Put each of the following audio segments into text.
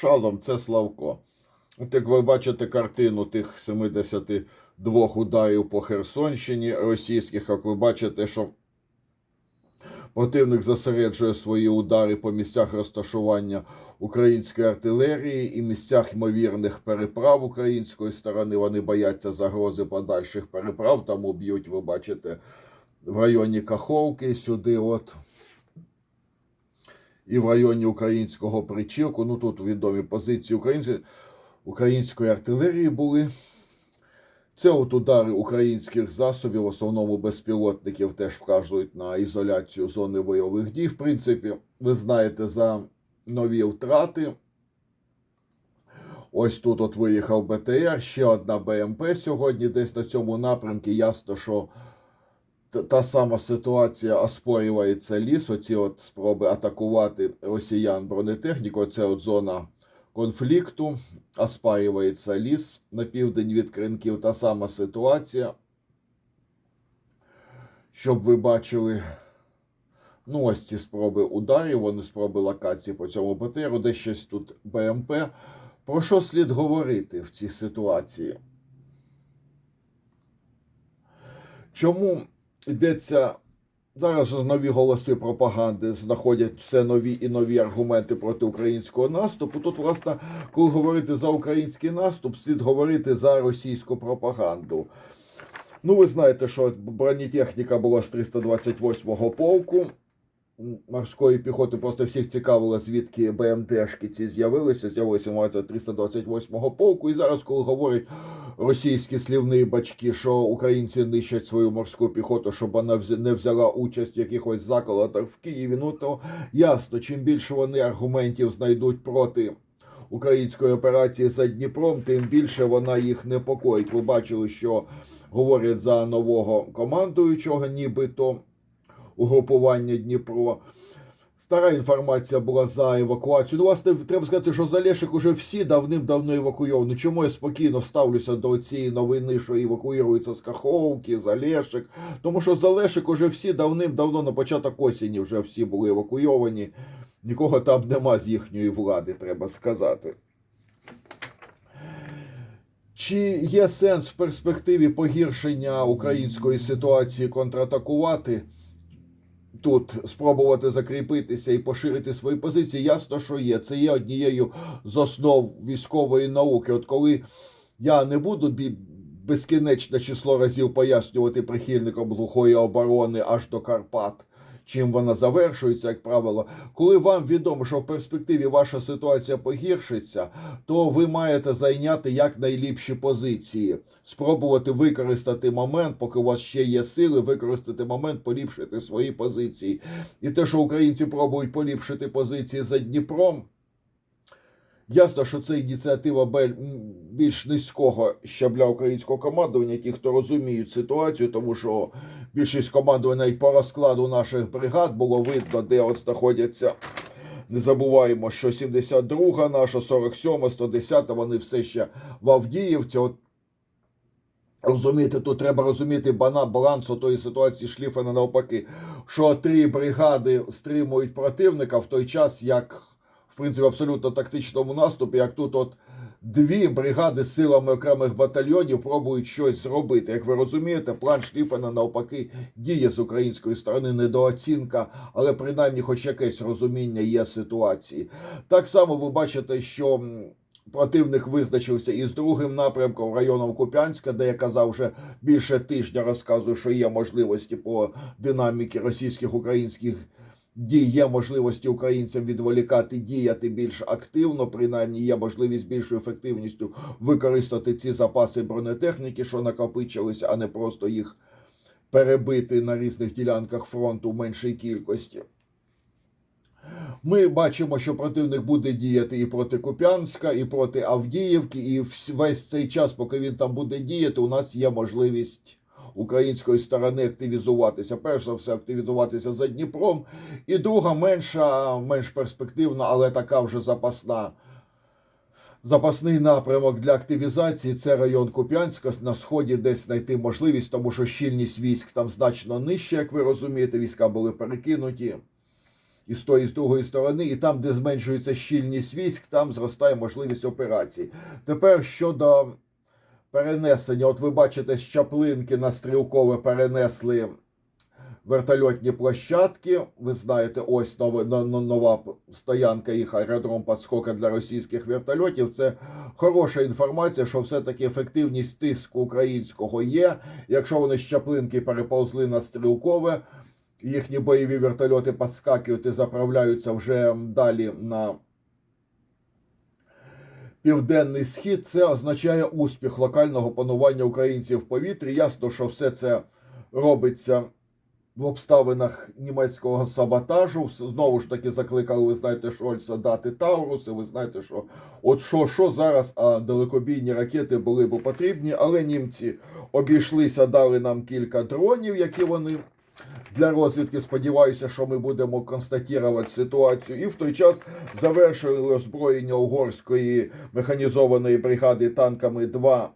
шалом це Славко. От як ви бачите картину тих 72 ударів по Херсонщині російських, як ви бачите, що противник зосереджує свої удари по місцях розташування української артилерії і місцях ймовірних переправ української сторони. Вони бояться загрози подальших переправ, тому б'ють, ви бачите, в районі Каховки, сюди, от. І в районі українського причілку. Ну тут відомі позиції українців, української артилерії були. Це от удари українських засобів, в основному безпілотників, теж вказують на ізоляцію зони бойових дій. В принципі, ви знаєте за нові втрати. Ось тут от виїхав БТР, ще одна БМП сьогодні десь на цьому напрямку. Ясно, що та- сама ситуація оспорюється ліс. Оці от спроби атакувати росіян бронетехніку. Це от зона конфлікту. Оспарюється ліс на південь від Кринків. Та сама ситуація. Щоб ви бачили. Ну, ось ці спроби ударів, вони спроби локації по цьому БТРу, де щось тут БМП. Про що слід говорити в цій ситуації? Чому йдеться зараз нові голоси пропаганди знаходять все нові і нові аргументи проти українського наступу? Тут, власне, коли говорити за український наступ, слід говорити за російську пропаганду. Ну, ви знаєте, що бронетехніка була з 328-го полку морської піхоти. Просто всіх цікавило, звідки БМДшки ці з'явилися. З'явилися мовиться 328-го полку. І зараз, коли говорять російські слівні бачки, що українці нищать свою морську піхоту, щоб вона не взяла участь в якихось заколотах в Києві, ну то ясно, чим більше вони аргументів знайдуть проти. Української операції за Дніпром, тим більше вона їх непокоїть. Ви бачили, що говорять за нового командуючого, нібито угрупування Дніпро. Стара інформація була за евакуацію. Ну, власне, треба сказати, що Залешик уже всі давним-давно евакуйовані. Чому я спокійно ставлюся до цієї новини, що евакуюються з Каховки, Залешик? Тому що Залешик уже всі давним-давно на початок осені вже всі були евакуйовані. Нікого там нема з їхньої влади, треба сказати. Чи є сенс в перспективі погіршення української ситуації контратакувати? Тут спробувати закріпитися і поширити свої позиції, ясно, що є. Це є однією з основ військової науки. От коли я не буду бі- безкінечне число разів пояснювати прихильникам глухої оборони аж до Карпат, чим вона завершується, як правило, коли вам відомо, що в перспективі ваша ситуація погіршиться, то ви маєте зайняти якнайліпші позиції, спробувати використати момент, поки у вас ще є сили, використати момент, поліпшити свої позиції. І те, що українці пробують поліпшити позиції за Дніпром. Ясно, що це ініціатива більш низького щабля українського командування, ті, хто розуміють ситуацію, тому що більшість командувань навіть по розкладу наших бригад було видно, де от знаходяться. Не забуваємо, що 72-га наша, 47, 110, вони все ще в Авдіївці. От Розумієте, тут треба розуміти бана баланс тої ситуації Шліфена навпаки, що три бригади стримують противника в той час, як в принципі абсолютно тактичному наступі, як тут от дві бригади з силами окремих батальйонів пробують щось зробити. Як ви розумієте, план Шліфена навпаки діє з української сторони недооцінка, але принаймні хоч якесь розуміння є ситуації. Так само ви бачите, що. Противник визначився із другим напрямком районом Куп'янська, де я казав вже більше тижня розказую, що є можливості по динаміки російських українських є можливості українцям відволікати, діяти більш активно, принаймні є можливість більшою ефективністю використати ці запаси бронетехніки, що накопичилися, а не просто їх перебити на різних ділянках фронту в меншій кількості. Ми бачимо, що противник буде діяти і проти Куп'янська, і проти Авдіївки, і весь цей час, поки він там буде діяти, у нас є можливість української сторони активізуватися. Перш за все, активізуватися за Дніпром, і друга менша, менш перспективна, але така вже запасна. Запасний напрямок для активізації це район Куп'янська на сході, десь знайти можливість, тому що щільність військ там значно нижча, як ви розумієте, війська були перекинуті. і з тої, і з другої сторони, і там, де зменшується щільність військ, там зростає можливість операцій. Тепер щодо перенесення, от ви бачите, з Чаплинки на Стрілкове перенесли вертольотні площадки. Ви знаєте, ось нова, но- но- нова стоянка їх аеродром підскока для російських вертольотів. Це хороша інформація, що все-таки ефективність тиску українського є. Якщо вони з Чаплинки переповзли на Стрілкове, їхні бойові вертольоти підскакують і заправляються вже далі на південний схід. Це означає успіх локального панування українців в повітрі. Ясно, що все це робиться в обставинах німецького саботажу. Знову ж таки закликали, ви знаєте, Шольца дати Тауруси. Ви знаєте, що от що, що зараз, а далекобійні ракети були б потрібні, але німці обійшлися, дали нам кілька дронів, які вони. Для розвідки сподіваюся, що ми будемо констатувати ситуацію. І в той час завершили озброєння угорської механізованої бригади танками 2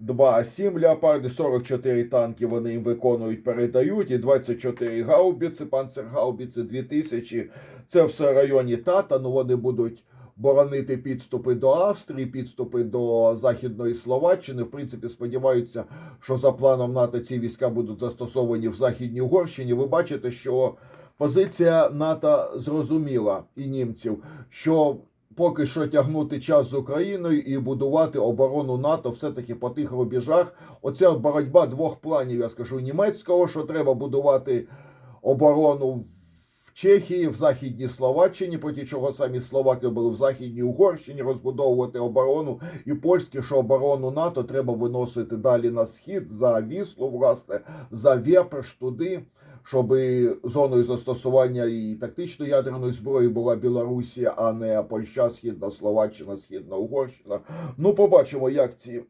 2А7 Леопарди, 44 танки вони їм виконують, передають, і 24 гаубіці, панцергаубіці 2000. Це все в районі Тата, ну вони будуть боронити підступи до Австрії, підступи до Західної Словаччини. В принципі, сподіваються, що за планом НАТО ці війська будуть застосовані в Західній Угорщині. Ви бачите, що позиція НАТО зрозуміла і німців, що поки що тягнути час з Україною і будувати оборону НАТО все-таки по тих рубежах. Оця боротьба двох планів, я скажу, німецького, що треба будувати оборону в Чехії, в Західній Словаччині, проти чого самі словаки були в Західній Угорщині, розбудовувати оборону, і польське, що оборону НАТО треба виносити далі на схід за Віслу, власне, за Вєпрш туди. Щоб зоною застосування і тактичної ядерної зброї була Білорусія, а не Польща, Східна Словаччина, Східна Угорщина. Ну, побачимо, як ці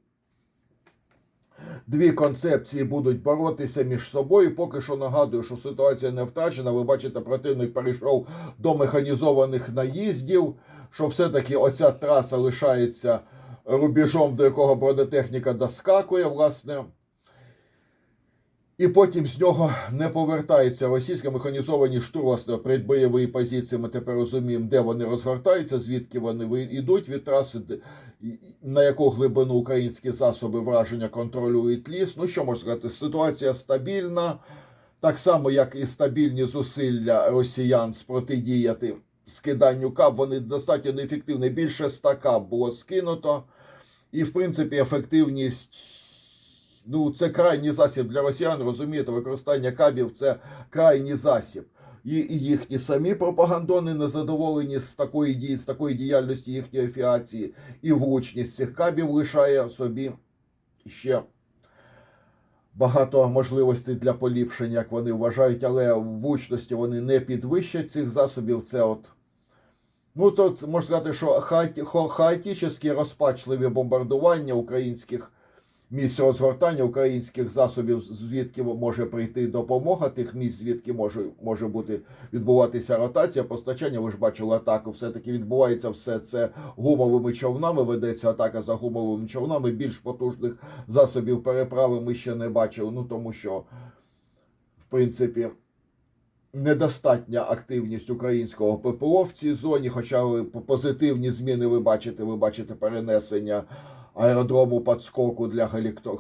дві концепції будуть боротися між собою. Поки що нагадую, що ситуація не втрачена. Ви бачите, противник перейшов до механізованих наїздів, що все-таки оця траса лишається рубіжом, до якого бронетехніка доскакує, власне. І потім з нього не повертаються російські механізовані штурмові предбойові позиції. Ми тепер розуміємо, де вони розгортаються, звідки вони йдуть від траси, на яку глибину українські засоби враження контролюють ліс. Ну що можна сказати, ситуація стабільна, так само, як і стабільні зусилля росіян спротидіяти скиданню кап. Вони достатньо неефективні. Більше 100 кап було скинуто. І, в принципі, ефективність. Ну, це крайній засіб для росіян, розумієте, використання кабів це крайній засіб. І, їхні самі пропагандони незадоволені з такої дії, з такої діяльності їхньої авіації, і влучність цих кабів лишає собі ще багато можливостей для поліпшення, як вони вважають, але влучності вони не підвищать цих засобів. Це от. Ну, тут можна сказати, що хаоті- хо- розпачливі бомбардування українських місць розгортання українських засобів, звідки може прийти допомога, тих місць, звідки може, може бути відбуватися ротація, постачання. Ви ж бачили атаку. Все-таки відбувається все це гумовими човнами. Ведеться атака за гумовими човнами. Більш потужних засобів переправи ми ще не бачили. Ну тому що, в принципі. Недостатня активність українського ППО в цій зоні, хоча ви позитивні зміни ви бачите, ви бачите перенесення аеродрому підскоку для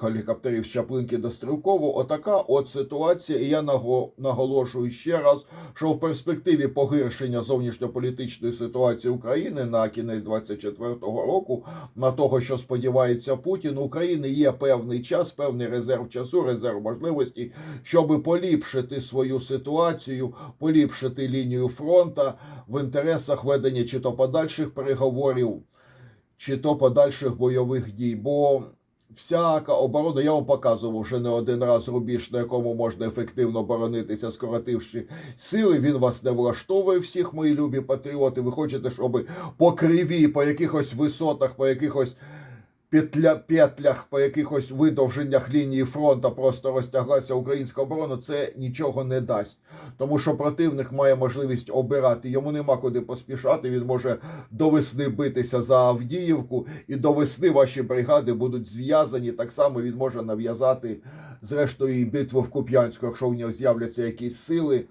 гелікоптерів Чаплинки до Стрілкову. Отака от ситуація. І я наго- наголошую ще раз, що в перспективі погіршення зовнішньополітичної ситуації України на кінець 24-го року, на того, що сподівається Путін, України є певний час, певний резерв часу, резерв можливостей, щоб поліпшити свою ситуацію, поліпшити лінію фронта в інтересах ведення чи то подальших переговорів чи то подальших бойових дій. Бо всяка оборона, я вам показував вже не один раз рубіж, на якому можна ефективно боронитися, скоротивши сили. Він вас не влаштовує всіх, мої любі патріоти. Ви хочете, щоб по криві, по якихось висотах, по якихось петля, петлях, по якихось видовженнях лінії фронту просто розтяглася українська оборона, це нічого не дасть. Тому що противник має можливість обирати. Йому нема куди поспішати. Він може до весни битися за Авдіївку, і до весни ваші бригади будуть зв'язані. Так само він може нав'язати зрештою і битву в Куп'янську, якщо в нього з'являться якісь сили.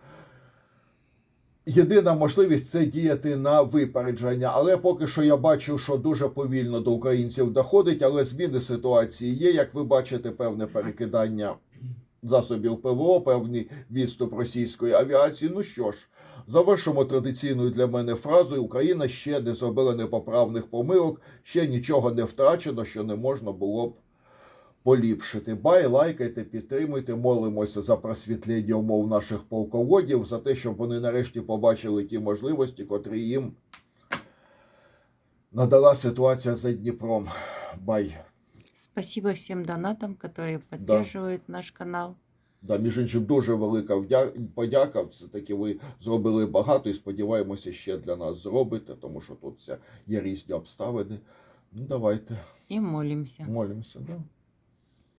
Єдина можливість це діяти на випередження. Але поки що я бачу, що дуже повільно до українців доходить, але зміни ситуації є. Як ви бачите, певне перекидання засобів ПВО, певний відступ російської авіації. Ну що ж, завершимо традиційною для мене фразою: Україна ще не зробила непоправних помилок, ще нічого не втрачено, що не можна було б поліпшити. Бай, лайкайте, підтримуйте, молимося за просвітлення умов наших полководів, за те, щоб вони нарешті побачили ті можливості, котрі їм надала ситуація за Дніпром. Бай. Спасибо всем донатам, которые поддерживают наш канал. Да, між іншим, дуже велика подяка. Все таки ви зробили багато і сподіваємося, ще для нас зробите, тому що тут є різні обставини. Ну, давайте И молимся. молимося. Да?